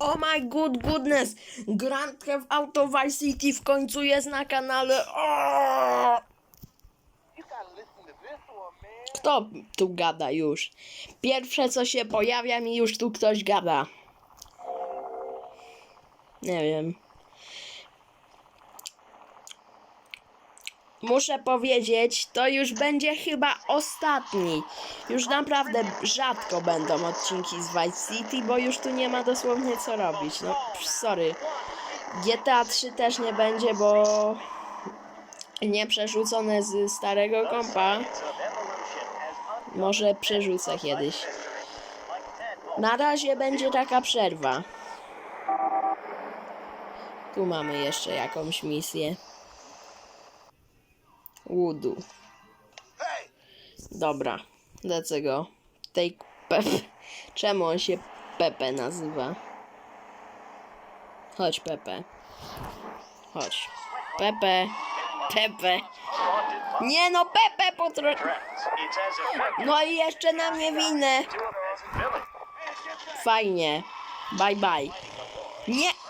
Oh my good goodness! Grand Theft Auto Vice City w końcu jest na kanale. Kto tu gada już? Pierwsze co się pojawia mi już tu ktoś gada. Nie wiem. Muszę powiedzieć, to już będzie chyba ostatni. Już naprawdę rzadko będą odcinki z Vice City, bo już tu nie ma dosłownie co robić. No, sorry. GTA 3 też nie będzie, bo nie przerzucone z starego kompa. Może przerzucę kiedyś. Na razie będzie taka przerwa. Tu mamy jeszcze jakąś misję. Woodu. Dobra, dlaczego? Take Pepe. Czemu on się Pepe nazywa? Chodź, Pepe. Chodź. Pepe. Pepe. Nie no, Pepe potro... No i jeszcze na mnie winę. Fajnie. Bye bye. Nie!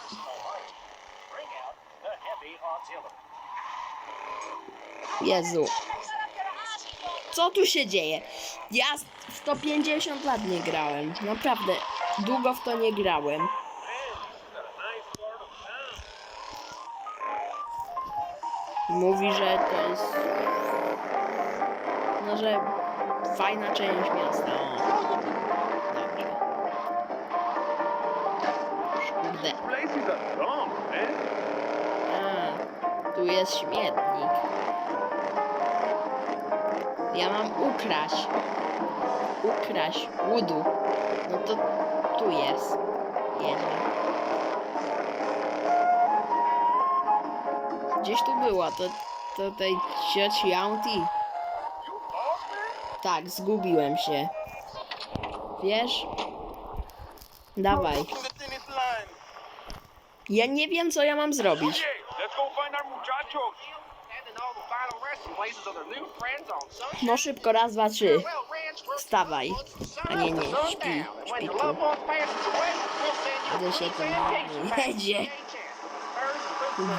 Jezu. Co tu się dzieje? Ja w to 50 lat nie grałem. Naprawdę. Długo w to nie grałem. Mówi, że to jest. No, że fajna część miasta. Dobrze. Kurde. Places are dumb, man. A, tu jest śmietnik. Ja mam ukraść. Ukraść łudu. No to tu jest. Jedna. Gdzieś tu była, to, to tej cioci Auntie. Tak, zgubiłem się. Wiesz? Dawaj. Ja nie wiem, co ja mam zrobić. On No szybko, raz, dwa, trzy. Wstawaj. A nie, nie, śpi, śpi tu. Ale się to jedzie.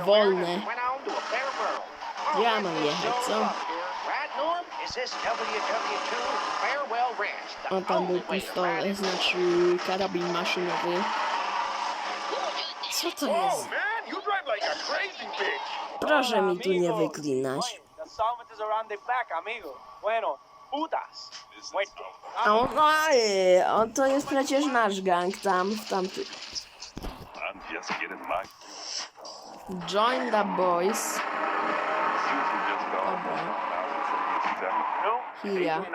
Wolne. On Ja mam jechać, co? up here. Right, Norm? Is this WW2 Farewell Ranch? the O, tam był pistolet, znaczy karabin maszynowy. Co to jest? bitch. Proszę mi tu nie wyklinać. Around the back, amigo. Bueno, putas. Muerto. A on, no, to jest przecież nasz gang tam, w tamty. I'm just getting my Join the boys. No, here.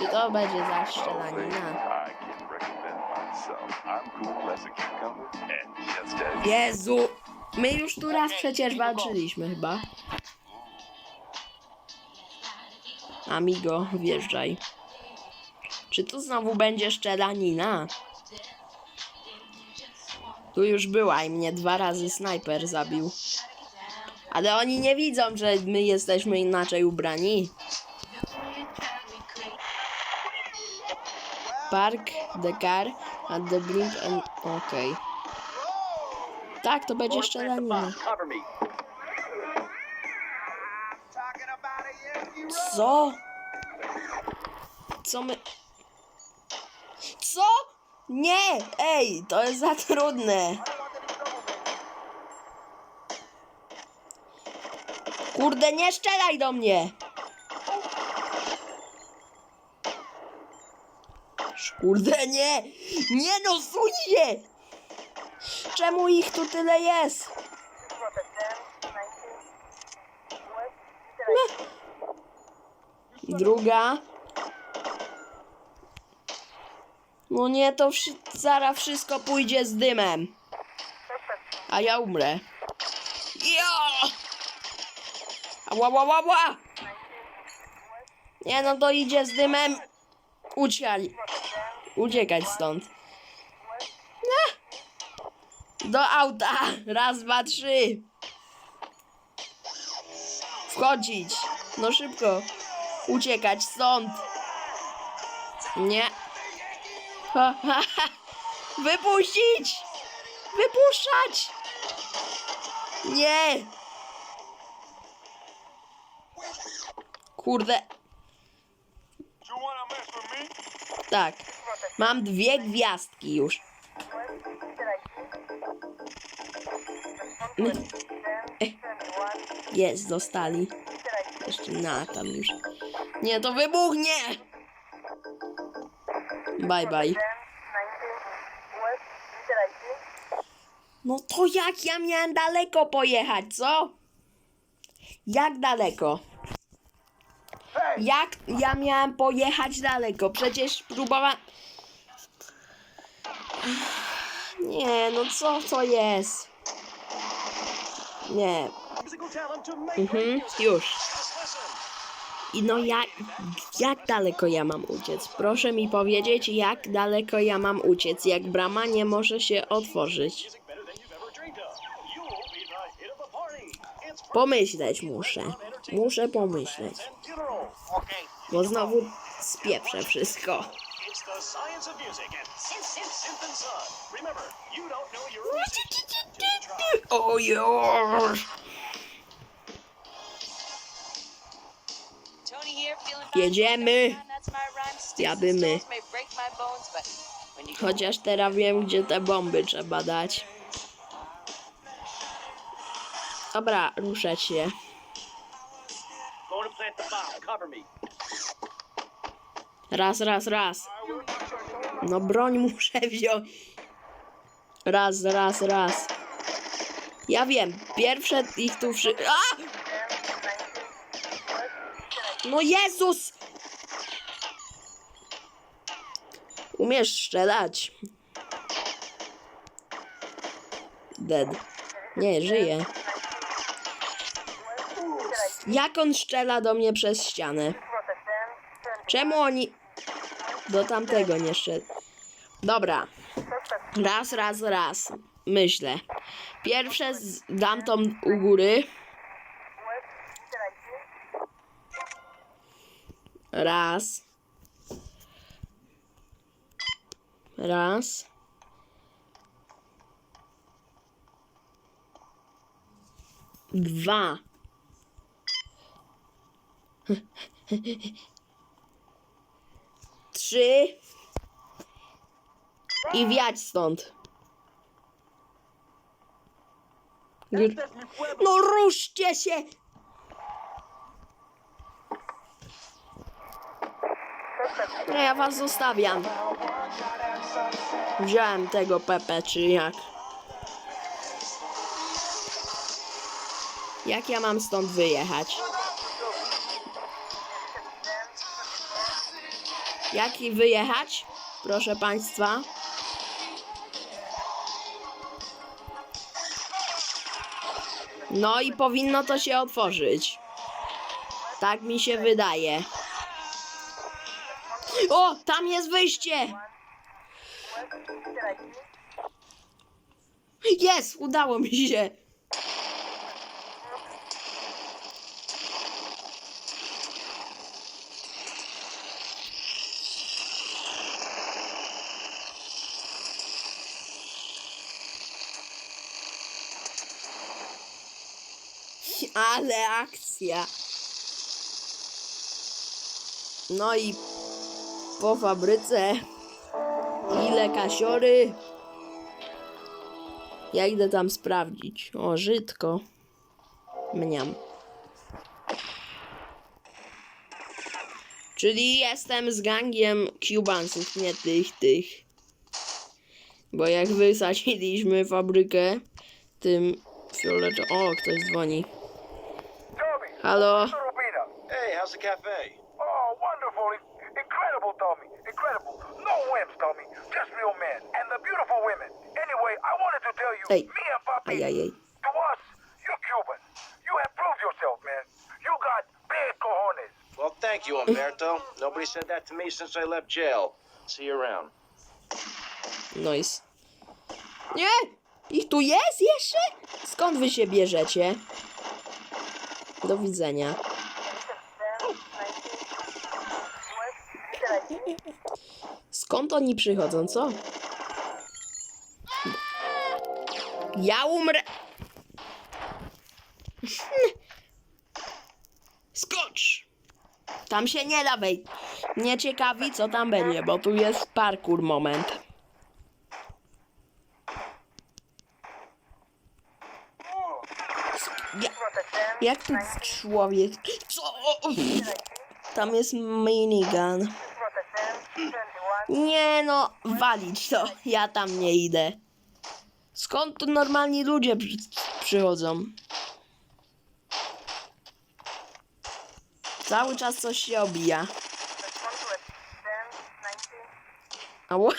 I to będzie za strzelanina. I can recommend myself. I'm cool as a cucumber and just as Jezu! My już tu raz przecież walczyliśmy chyba. Amigo, wjeżdżaj. Czy tu znowu będzie szczelanina? Tu już była i mnie dwa razy snajper zabił. Ale oni nie widzą, że my jesteśmy inaczej ubrani. Park the car at the brink and... Okej. Tak, to będzie szczelanina. Co? Co my... Co? Nie! Ej, to jest za trudne. Kurde, nie szczelaj do mnie! Kurde, nie! Nie no, się! Czemu ich tu tyle jest? Druga. No nie, to wszy- zaraz wszystko pójdzie z dymem. A ja umrę. Ja! Ła, ła, ła, ła! Nie no, to idzie z dymem. Uciekaj. Uciekać stąd. Nie. Do auta. Raz, dwa, trzy. Wchodzić. No szybko. Uciekać stąd. Nie. Ha, ha, ha. Wypuścić! Wypuszczać! Nie! Kurde, tak. Mam dwie gwiazdki już. Mm. Jest, dostali. Jeszcze na tam już. Nie, to wybuchnie! Bye bye. No to jak ja miałem daleko pojechać, co? Jak daleko? Jak ja miałem pojechać daleko? Przecież próbowałem... Nie, no co to jest? Nie. Mhm, już. I no jak, jak daleko ja mam uciec? Proszę mi powiedzieć, jak daleko ja mam uciec, jak brama nie może się otworzyć. Pomyśleć muszę. Muszę pomyśleć. Bo znowu spieprzę wszystko. It's the you go Chociaż teraz wiem, gdzie te bomby trzeba dać. Dobra, ruszę się. Raz, raz, raz. No broń muszę wziąć. Raz, raz, raz. Ja wiem, pierwsze ich tu wszy... A! No Jezus! Umiesz strzelać. Dead. Nie, żyje. Jak on strzela do mnie przez ścianę? Czemu oni do tamtego nie szedł? Dobra. Raz, raz, raz. Myślę. Pierwsze dam tą u góry. Raz. Raz. Dwa. Trzy. I wiać stąd. No ruszcie się! No ja was zostawiam. Wziąłem tego Pepe, czy jak? Jak ja mam stąd wyjechać? Jak i wyjechać? Proszę państwa. No i powinno to się otworzyć. Tak mi się wydaje. O, tam jest wyjście! Jest, udało mi się. Ale akcja. No i po fabryce ile kasiory. Ja idę tam sprawdzić. O, żydko. Mniam. Czyli jestem z gangiem Cubansów, nie tych, tych. Bo jak wysadziliśmy fabrykę tym fioleto... O, ktoś dzwoni. Halo? Hey, how's the cafe? Oh, wonderful. Incredible, Tommy. Incredible. No wimps, Tommy. Just real men. And the beautiful women. Anyway, I wanted to tell you, Hey. me and Papi, to us, you're Cuban. You have proved yourself, man. You got big cojones. Well, thank you, Umberto. Nobody said that to me since I left jail. See you around. Nice. Nie! Ich tu jest jeszcze? Skąd wy się bierzecie? Do widzenia. Skąd oni przychodzą, co? Ja umrę. Skocz! Tam się nie da wejść. Nie ciekawi, co tam będzie, bo tu jest parkour moment. Ja, jak tu człowiek... Co? Tam jest minigun. Nie no, walić to. Ja tam nie idę. Skąd tu normalni ludzie przy, przychodzą? Cały czas coś się obija. Ała.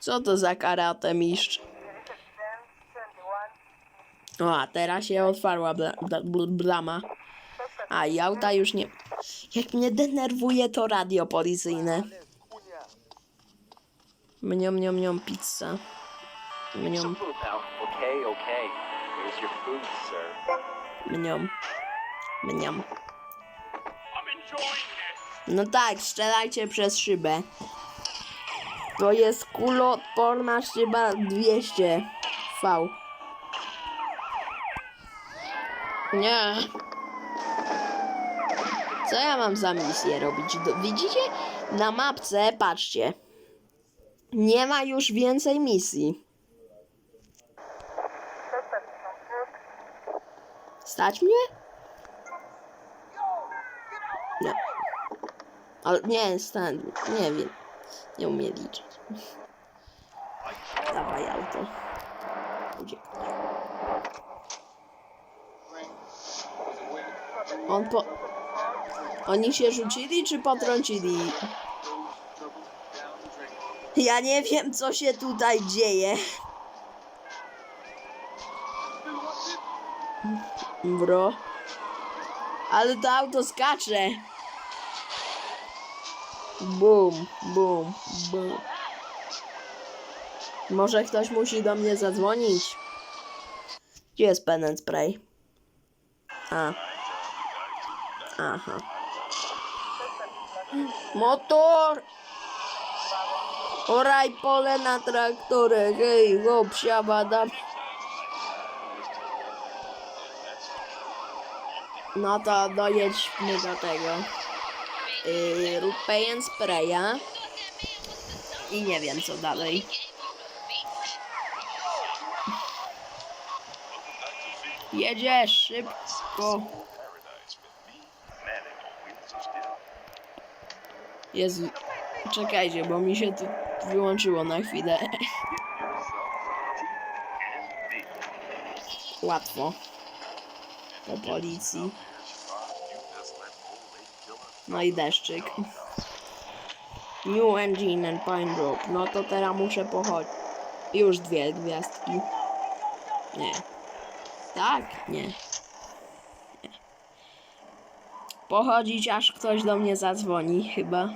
Co to za karate mistrz? O, a teraz się otwarła bla, bla, bl- brama. A i auta już nie. Jak mnie denerwuje to radio policyjne. Okay. Here's your food, sir. mniom, mniom. No tak, strzelajcie przez szybę. To jest kuloodporna szyba 200 V. Nie. Co ja mam za misję robić? Do- Widzicie? Na mapce, patrzcie. Nie ma już więcej misji. Stać mnie? Nie. Ale nie, stan, nie wiem. Nie umie liczyć. Dawaj auto. On po... Oni się rzucili czy potrącili? Ja nie wiem, co się tutaj dzieje. Bro. Ale to auto skacze. Bum, bum, bum. Może ktoś musi do mnie zadzwonić. Gdzie jest pen and spray? A. Aha. Motor! Oraj pole na traktorę, hej, hop, siabada. No to dojedźmy do tego. Yy, rób and spraya. I nie wiem co dalej. Jedziesz szybko. Jezu, czekajcie, bo mi się tu wyłączyło na chwilę. Łatwo. Po policji. No i deszczyk. New Engine and Pine Drop. No to teraz muszę pochodzić. Już dwie gwiazdki. Nie. Tak? Nie. Nie. Pochodzić aż ktoś do mnie zadzwoni chyba.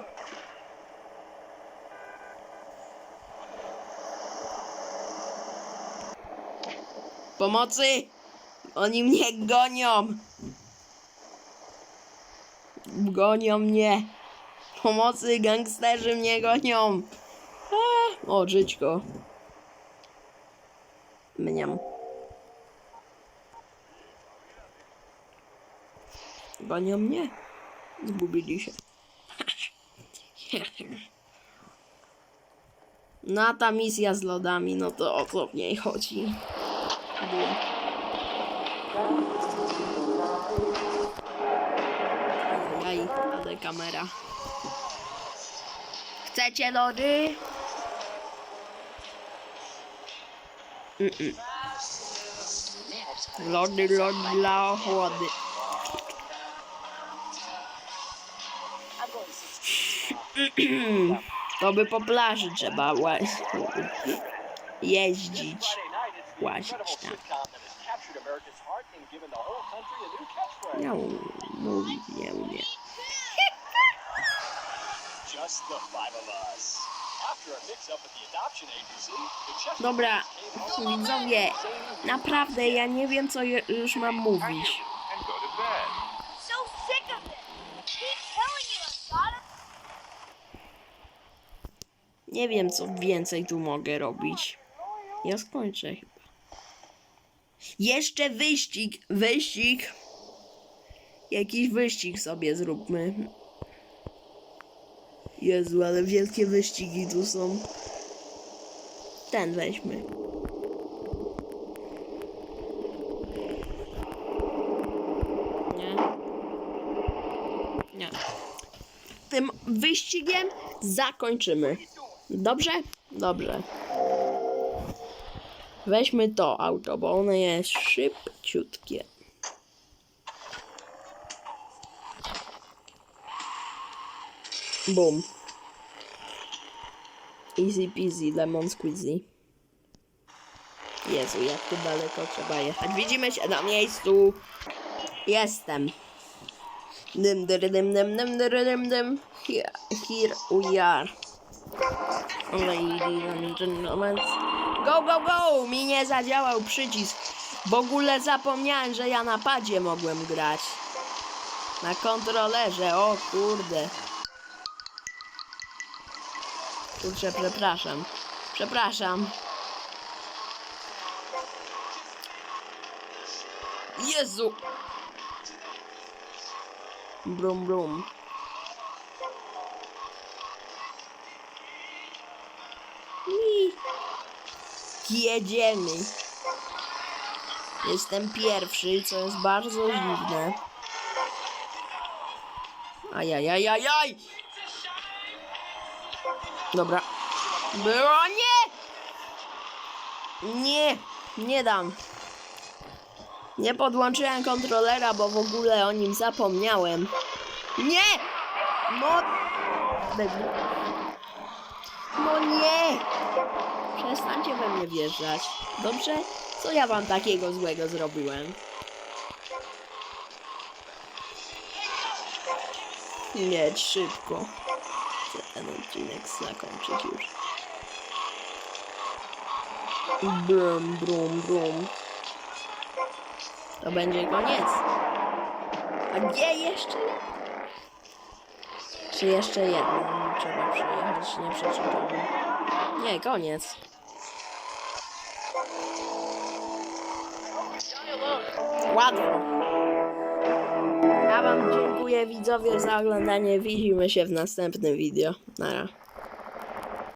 Pomocy! Oni mnie gonią! Gonią mnie! Pomocy, gangsterzy mnie gonią! O, żyćko. Mniam. Gonią mnie? Zgubili się. No a ta misja z lodami, no to o co w niej chodzi? Bum. Ajajaj, ale kamera. Chcecie lody? Mm-mm. Lody, lody, la chłody. To by po plaży trzeba jeździć. Łazić tam. um- mówić nie Dobra, widzowie, naprawdę ja nie wiem co już mam mówić. Nie wiem co więcej tu mogę robić. Ja skończę chyba. Jeszcze wyścig, wyścig. Jakiś wyścig sobie zróbmy. Jezu, ale wielkie wyścigi tu są. Ten weźmy. Nie. Nie. Tym wyścigiem zakończymy. Dobrze? Dobrze. Weźmy to auto, bo ono jest szybciutkie. Boom. Easy peasy, lemon squeezy. Jezu, jak tu daleko trzeba jechać. Widzimy się na miejscu. Jestem. Dym, dyry, dym, dym, dym, dyry, dym, dym. Here, here we are. Ladies and gentlemen. Go, go, go! Mi nie zadziałał przycisk. W ogóle zapomniałem, że ja na padzie mogłem grać. Na kontrolerze, o kurde. Kurczę, przepraszam. Przepraszam. Jezu! Brum, brum. I jedziemy. Jestem pierwszy, co jest bardzo dziwne. Ajajajajaj! Dobra. Było nie! Nie, nie dam. Nie podłączyłem kontrolera, bo w ogóle o nim zapomniałem. Nie! No... No nie! Przestańcie we mnie wjeżdżać. Dobrze? Co ja wam takiego złego zrobiłem? Mieć szybko. Chcę ten odcinek zakończyć już. Brum, brum, brum. To będzie koniec. A gdzie jeszcze jeden? Czy jeszcze jedno trzeba przyjechać? Nie przeczytałem. Nie, koniec. Łatwo. Ja wam dziękuję widzowie za oglądanie. Widzimy się w następnym video. Nara.